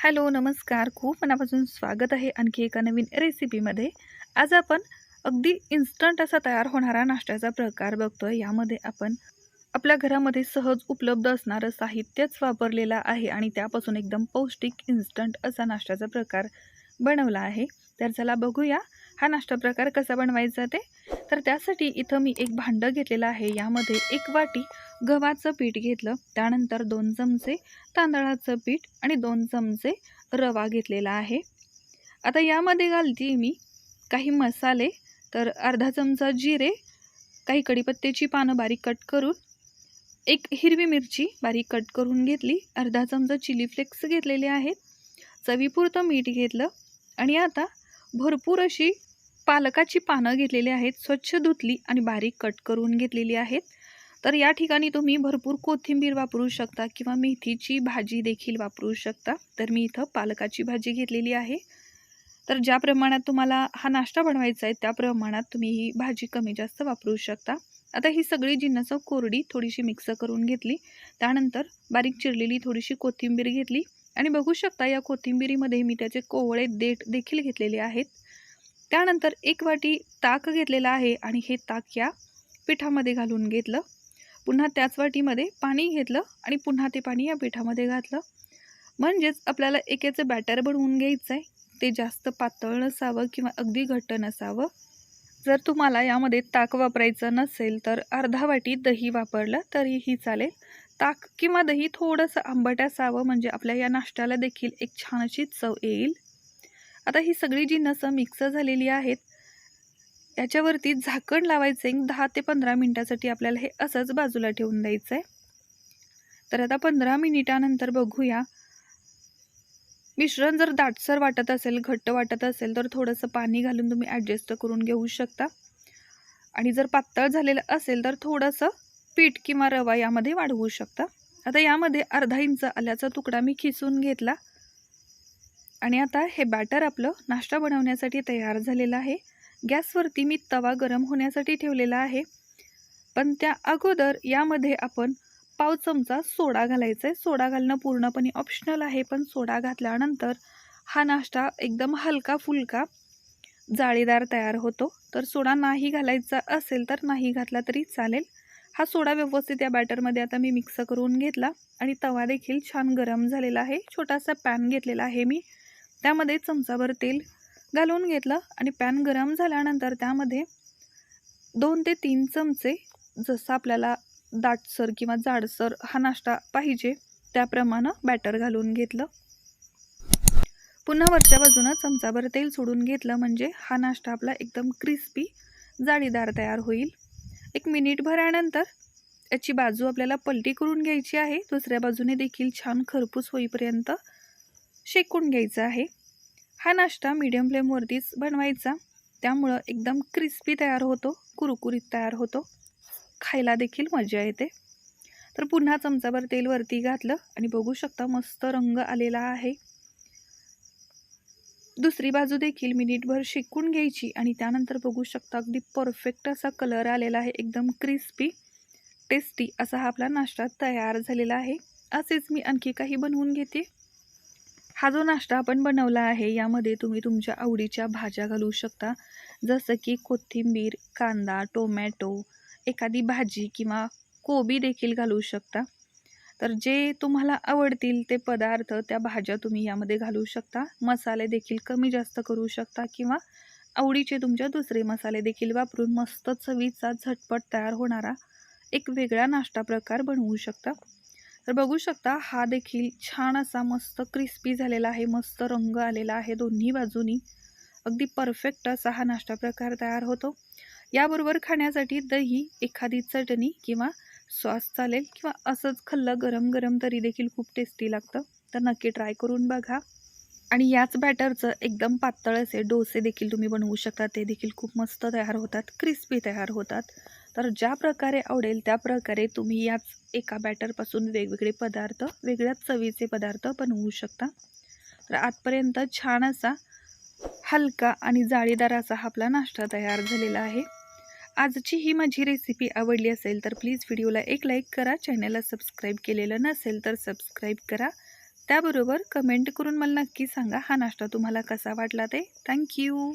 Hello नमस्कार. खूप मनापासून स्वागत आहे आणखी एका नवीन रेसिपीमध्ये. आज आपण अगदी इन्स्टंट असा तयार होणारा नाश्त्याचा प्रकार बघतोय यामध्ये आपण आपल्या घरामध्ये सहज उपलब्ध असणारं साहित्यच वापरलेलं आहे आणि त्यापासून एकदम पौष्टिक इन्स्टंट असा नाश्त्याचा प्रकार बनवला आहे. तर चला बघूया. हा नाश्ता प्रकार कसा बनवायचा ते? तर त्यासाठी इथं मी एक भांडं घेतलेलं आहे. यामध्ये एक वाटी गव्हाचं पीठ घेतलं. त्यानंतर दोन चमचे तांदळाचं पीठ आणि दोन चमचे रवा घेतलेला आहे. आता यामध्ये घालते मी काही मसाले तर अर्धा चमचा जिरे काही कडीपत्त्याची पानं बारीक कट करून एक हिरवी मिरची बारीक कट करून घेतली. अर्धा चमचा चिली फ्लेक्स घेतलेले आहेत. चवीपुरतं मीठ घेतलं. आणि आता भरपूर अशी पालकाची पानं घेतलेली आहेत स्वच्छ धुतली आणि बारीक कट करून घेतलेली आहेत. तर या ठिकाणी तुम्ही भरपूर कोथिंबीर वापरू शकता किंवा मेथीची भाजी देखील वापरू शकता. तर मी इथं पालकाची भाजी घेतलेली आहे. तर ज्या प्रमाणात तुम्हाला हा नाश्ता बनवायचा आहे त्या प्रमाणात तुम्ही ही भाजी कमी जास्त वापरू शकता. आता ही सगळी जिन्नस कोरडी थोडीशी मिक्स करून घेतली. त्यानंतर बारीक चिरलेली थोडीशी कोथिंबीर घेतली. आणि बघू शकता या कोथिंबीरीमध्ये मी त्याचे कोवळे देठ देखील घेतलेले आहेत. त्यानंतर एक वाटी ताक घेतलेला आहे आणि हे ताक या पिठामध्ये घालून घेतलं. पुन्हा त्याच वाटीमध्ये पाणी घेतलं आणि पुन्हा ते पाणी या पिठामध्ये घातलं. म्हणजेच आपल्याला एकेचं बॅटर बनवून घ्यायचं आहे ते जास्त पातळ नसावं किंवा अगदी घट्ट नसावं. जर तुम्हाला यामध्ये ताक वापरायचं नसेल तर अर्धा वाटी दही वापरलं तरीही चालेल. ताक किंवा दही थोडंसं आंबट असावं म्हणजे आपल्या या नाश्त्याला देखील एक छान अशी चव येईल. आता ही सगळी जी नसं मिक्स झालेली आहेत याच्यावरती झाकण लावायचं एक दहा ते पंधरा मिनटासाठी आपल्याला हे असंच बाजूला ठेवून द्यायचं आहे. तर आता पंधरा मिनिटानंतर बघूया. मिश्रण जर दाटसर वाटत असेल घट्ट वाटत असेल तर थोडंसं पाणी घालून तुम्ही ॲडजस्ट करून घेऊ शकता. आणि जर पातळ झालेलं असेल तर थोडंसं पीठ किंवा रवा यामध्ये वाढवू शकता. आता यामध्ये अर्धा इंच आल्याचा तुकडा मी खिसून घेतला. आणि आता हे बॅटर आपलं नाश्ता बनवण्यासाठी तयार झालेलं आहे. गॅसवरती मी तवा गरम होण्यासाठी ठेवलेला आहे. पण त्या अगोदर यामध्ये आपण पाव चमचा सोडा घालायचा आहे सोडा घालणं पूर्णपणे ऑप्शनल आहे पण सोडा घातल्यानंतर हा नाश्ता एकदम हलका फुलका जाळीदार तयार होतो. तर सोडा नाही घालायचा असेल तर नाही घातला तरी चालेल. हा सोडा व्यवस्थित या बॅटरमध्ये आता मी मिक्स करून घेतला आणि तवा देखील छान गरम झालेला आहे. छोटासा पॅन घेतलेला आहे मी. त्यामध्ये चमचाभर तेल घालून घेतलं आणि पॅन गरम झाल्यानंतर त्यामध्ये दोन ते तीन चमचे जसं आपल्याला दाटसर किंवा जाडसर हा नाश्ता पाहिजे त्याप्रमाणे बॅटर घालून घेतलं. पुन्हा वरच्या बाजूनं चमचाभर तेल सोडून घेतलं म्हणजे हा नाश्ता आपला एकदम क्रिस्पी जाळीदार तयार होईल. एक मिनिट भरानंतर याची बाजू आपल्याला पलटी करून घ्यायची आहे. दुसऱ्या बाजूने देखील छान खरपूस होईपर्यंत शेकून घ्यायचा आहे. हा नाश्ता मीडियम फ्लेमवरतीच बनवायचा. त्यामुळं एकदम क्रिस्पी तयार होतो. कुरकुरीत तयार होतो. खायला देखील मजा येते. तर पुन्हा चमचाभर तेल वरती घातलं आणि बघू शकता मस्त रंग आलेला आहे. दुसरी बाजू देखील मिनिटभर शेकून घ्यायची आणि त्यानंतर बघू शकता अगदी परफेक्ट असा कलर आलेला आहे. एकदम क्रिस्पी टेस्टी असा हा आपला नाश्ता तयार झालेला आहे. असेच मी आणखी काही बनवून घेते. हा जो नाश्ता आपण बनवला आहे यामध्ये तुम्ही तुमच्या आवडीच्या भाज्या घालू शकता. जसं की कोथिंबीर कांदा टोमॅटो एखादी भाजी किंवा कोबी देखील घालू शकता. तर जे तुम्हाला आवडतील ते पदार्थ त्या भाज्या तुम्ही यामध्ये घालू शकता. मसाले देखील कमी जास्त करू शकता किंवा आवडीचे तुमच्या दुसरे मसाले देखील वापरून मस्त चवीचा झटपट तयार होणारा एक वेगळा नाश्ता प्रकार बनवू शकता. तर बघू शकता हा देखील छान असा मस्त क्रिस्पी झालेला आहे मस्त रंग आलेला आहे दोन्ही बाजूनी. अगदी परफेक्ट असा हा नाश्ता प्रकार तयार होतो. याबरोबर खाण्यासाठी दही एखादी चटणी किंवा सॉस चालेल किंवा असंच खल्लं गरम गरम तरी देखील खूप टेस्टी लागतं. तर नक्की ट्राय करून बघा. आणि याच बॅटरचं एकदम पातळ असे डोसे देखील तुम्ही बनवू शकता. ते देखील खूप मस्त तयार होतात क्रिस्पी तयार होतात. तर ज्या प्रकारे आवडेल त्या प्रकारे तुम्ही याच एका बॅटरपासून वेगवेगळे पदार्थ वेगळ्याच चवीचे पदार्थ बनवू शकता. तर आजपर्यंत छान असा हलका आणि जाळीदार असा हा आपला नाश्ता तयार झालेला आहे. आजची ही माझी रेसिपी आवडली असेल तर प्लीज व्हिडिओला एक लाईक करा. चॅनलला सबस्क्राईब केलेलं नसेल तर सबस्क्राईब करा. त्याबरोबर कमेंट करून मला नक्की सांगा हा नाश्ता तुम्हाला कसा वाटला ते. थँक्यू